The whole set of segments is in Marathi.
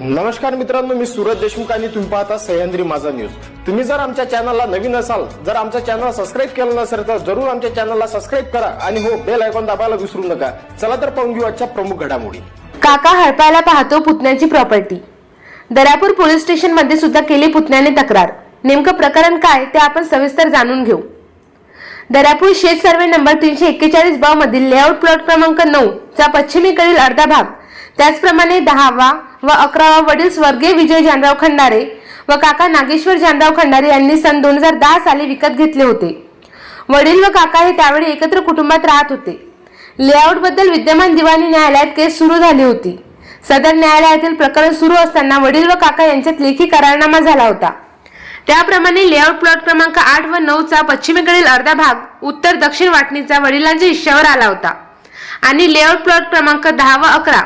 नमस्कार मित्रांनो मी सूरज देशमुख आणि तुम्ही पाहता सह्याद्री माझा न्यूज तुम्ही जर आमच्या चॅनलला नवीन असाल जर आमच्या चॅनल सबस्क्राईब केलं नसेल तर जरूर आमच्या चॅनलला सबस्क्राईब करा आणि हो बेल आयकॉन दाबायला विसरू नका. चला तर पाहून घेऊ आजच्या प्रमुख घडामोडी. काका हडपायला पाहतो पुतण्याची प्रॉपर्टी दर्यापूर पोलीस स्टेशनमध्ये सुद्धा केली पुतण्याने तक्रार. नेमकं प्रकरण काय ते आपण सविस्तर जाणून घेऊ. दर्यापूर शेत सर्वे नंबर तीनशे एक्केचाळीस ब मधील लेआउट प्लॉट क्रमांक नऊ. चा पश्चिमेकडील अर्धा भाग. त्याचप्रमाणे दहावा व अकरावा वडील स्वर्गीय विजय जानराव खंडारे व काका नागेश्वर जानराव खंडारे यांनी सन दोन हजार दहा साली विकत घेतले होते. वडील व काका हे त्यावेळी एकत्र कुटुंबात राहत होते. लेआउटबद्दल विद्यमान दिवाणी न्यायालयात केस सुरू झाली होती. सदर न्यायालयातील प्रकरण सुरू असताना वडील व काका यांच्यात लेखी करारनामा झाला होता. त्याप्रमाणे लेआउट प्लॉट क्रमांक आठ व नऊचा पश्चिमेकडील अर्धा भाग उत्तर दक्षिण वाटणीचा वडिलांच्या हिश्श्यावर आला होता. आणि लेआउट प्लॉट क्रमांक दहा व अकरा.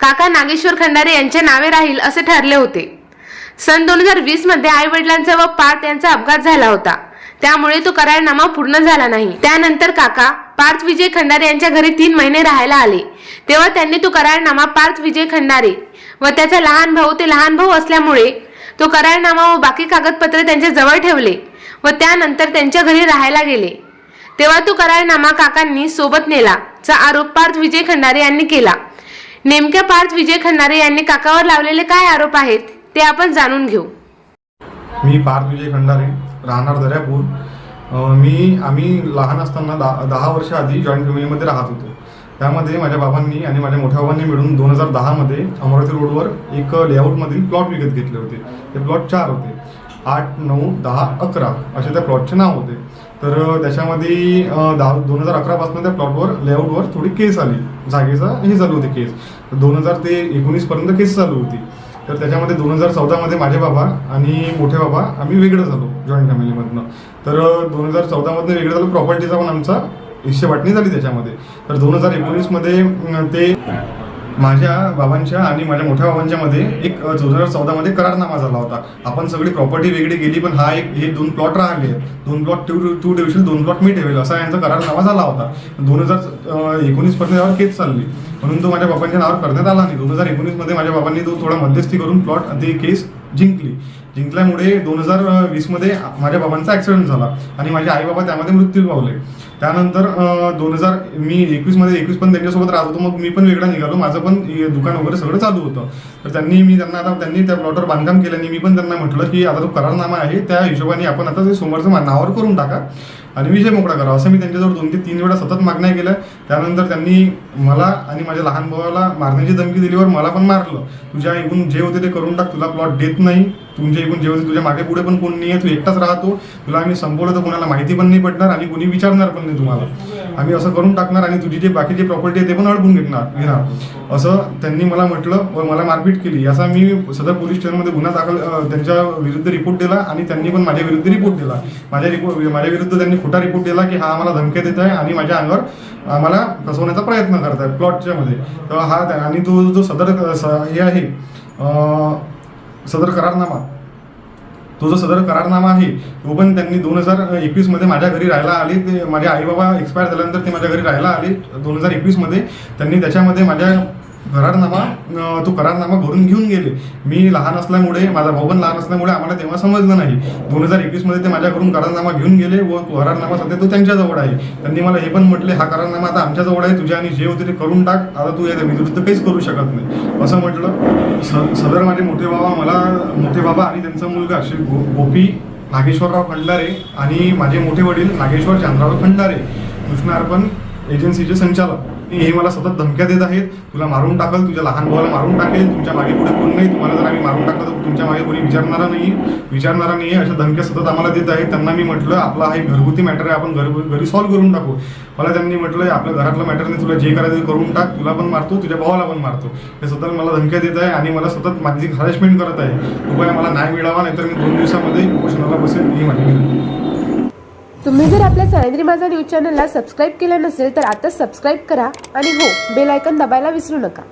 काका नागेश्वर खंडारे यांच्या नावे राहील असे ठरले होते. सन दोन हजार वीसमध्ये आई वडिलांचा व पार्थ यांचा अपघात झाला होता. त्यामुळे तो करारनामा पूर्ण झाला नाही. त्यानंतर काका पार्थ विजय खंडारे यांच्या घरी तीन महिने राहायला आले. तेव्हा त्यांनी तो करारनामा पार्थ विजय खंडारे व त्याचा लहान भाऊ ते लहान भाऊ असल्यामुळे तो करारनामा व बाकी कागदपत्रे त्यांच्या जवळ ठेवले व त्यानंतर त्यांच्या घरी राहायला गेले. तेव्हा तो करारनामा काकांनी सोबत नेला चा आरोप पार्थ विजय खंडारे यांनी केला. नेमक्या पार्थ विजय खंडारे यांनी काकावर लावलेले काय आरोप आहेत ते आपण जाणून घेऊ. मी पार्थ विजय खंडारे राहणार दर्यापूर. मी आम्ही लहान असताना दहा दहा वर्ष आधी जॉईंट फॅमिलीमध्ये राहत होतो. त्यामध्ये माझ्या बाबांनी आणि माझ्या मोठ्या बाबांनी मिळून दोन हजार दहामध्ये अमरावती रोडवर एक लेआउटमधील प्लॉट विकत घेतले होते. ते प्लॉट चार होते. आठ नऊ दहा अकरा असे त्या प्लॉटचे नाव होते. तर त्याच्यामध्ये दहा दोन हजार अकरापासून त्या प्लॉटवर लेआउटवर थोडी केस आली. जागेचा हे चालू होती केस दोन हजार ते एकोणीसपर्यंत केस चालू होती. तर त्याच्यामध्ये दोन हजार चौदामध्ये माझे बाबा आणि मोठे बाबा आम्ही वेगळं झालो जॉईंट फॅमिलीमधनं तर दोन हजार चौदामधनं वेगळं झालो प्रॉपर्टीचा पण आमचा हिस्से वाटणी झाली त्याच्यामध्ये. तर दोन हजार एकोणीसमध्ये ते माझ्या बाबांच्या आणि माझ्या मोठ्या बाबांच्या मध्ये एक दोन हजार चौदामध्ये करारनामा झाला होता. आपण सगळी प्रॉपर्टी वेगळी गेली पण हा एक हे दोन प्लॉट राहिले. दोन प्लॉट टू तू ठेवशील दोन प्लॉट मी ठेवेल असा यांचा करारनामा झाला होता. दोन हजार एकोणीस पर्यंत यावर केस चालली. म्हणून तो माझ्या बाबांच्या नावावर करण्यात आला नाही दोन हजार एकोणीसमध्ये माझ्या बाबांनी तो थोडा मध्यस्थी करून प्लॉट ते केस जिंकली. जिंकल्यामुळे दोन हजार वीसमध्ये माझ्या बाबांचा ॲक्सिडेंट झाला आणि माझे आई बाबा त्यामध्ये मृत्यू पावले. त्यानंतर दोन हजार मी एकवीसमध्ये एकवीस पण त्यांच्यासोबत राहत होतो मग मी पण वेगळा निघालो. माझं पण दुकान वगैरे सगळं चालू होतं. तर त्यांनी मी त्यांना आता त्यांनी त्या प्लॉटवर बांधकाम केल्याने मी पण त्यांना म्हटलं की आता तो करारनामा आहे त्या हिशोबाने आपण आता ते समोरचं नावावर करून टाका आणि विजय मोकळा करा. असं मी त्यांच्याजवळ दोन ते तीन वेळा सतत मागण्या केल्या. त्यानंतर त्यांनी मला आणि माझ्या लहान भावाला मारण्याची धमकी दिलीवर मला पण मारलं. तुझ्या एकूण जे होते ते करून टाक तुला प्लॉट देत नाही. तुमच्या एकूण जे होते तुझ्या मागे पुढे पण कोण नाही आहे तू एकटाच राहतो. तुला आम्ही संपवलं तर कोणाला माहिती पण नाही पडणार आणि कोणी विचारणार पण नाही तुम्हाला. आम्ही असं करून टाकणार आणि तुझी जे बाकीची प्रॉपर्टी आहे ते पण अडकून घेणार घेणार. असं त्यांनी मला म्हटलं व मला मारपीट केली. याचा मी सदर पोलीस स्टेशनमध्ये गुन्हा दाखल त्यांच्या विरुद्ध रिपोर्ट दिला आणि त्यांनी पण माझ्या विरुद्ध रिपोर्ट दिला. माझ्या रिपोर्ट माझ्या विरुद्ध त्यांनी खोटा रिपोर्ट दिला की हा आम्हाला धमक्या देत आहे आणि माझ्या अंगावर आम्हाला फसवण्याचा प्रयत्न करत आहे प्लॉटच्या मध्ये. तर हा त्या- आणि तो जो सदर स- हे आहे सदर करारनामा. तो जो सदर करारनामा आहे तो पण त्यांनी दोन हजार एकवीसमध्ये माझ्या घरी राहायला आले ते माझे आई बाबा एक्सपायर झाल्यानंतर ते माझ्या घरी राहायला आले. दोन हजार एकवीसमध्ये त्यांनी त्याच्यामध्ये माझ्या करारनामा तो करारनामा भरून घेऊन गेले. मी लहान असल्यामुळे माझा भाऊ पण लहान असल्यामुळे आम्हाला तेव्हा समजलं नाही. दोन हजार एकवीसमध्ये ते माझ्याकडून करारनामा घेऊन गेले व करारनामा सध्या तो त्यांच्याजवळ आहे. त्यांनी मला हे पण म्हटले हा करारनामा आता आमच्याजवळ आहे तुझ्या आणि जे होते ते करून टाक. आता तू या विरुद्ध काहीच करू शकत नाही. असं म्हटलं. स- सदर माझे मोठे बाबा मला मोठे बाबा आणि त्यांचा मुलगा श्री गो गोपी नागेश्वरराव खंडारे आणि माझे मोठे वडील नागेश्वर चांद्राव खंडारे. कृष्णार्पण एजन्सीचे संचालक. हे मला सतत धमक्या देत आहेत. तुला मारून टाकल तुझ्या लहान भावाला मारून टाकेल तुमच्या मागे पुढे कोण नाही तुम्हाला जर आम्ही मारून टाकलं तर तुमच्या मागे कोणी विचारणारा नाही विचारणारा नाही अशा धमक्या सतत आम्हाला देत आहेत. त्यांना मी म्हटलं आपला हा एक घरगुती मॅटर आहे आपण घर घरी सॉल्व्ह करून टाकू. मला त्यांनी म्हटलं आपल्या घरातलं मॅटर नाही तुला जे करायचं ते करून टाक. तुला पण मारतो तुझ्या भावाला पण मारतो. हे सतत मला धमक्या देत आहे आणि मला सतत माझी हॅरेसमेंट करत आहे. कृपया मला नाही मिळावा नाहीतर मी दोन दिवसामध्ये उपोषणाला बसेल ही माहिती तुम्ही जर आपल्या सह्याद्री माझा न्यूज चॅनलला सबस्क्राईब केलं नसेल तर आता सबस्क्राईब करा आणि हो बेल आयकन दबायला विसरू नका.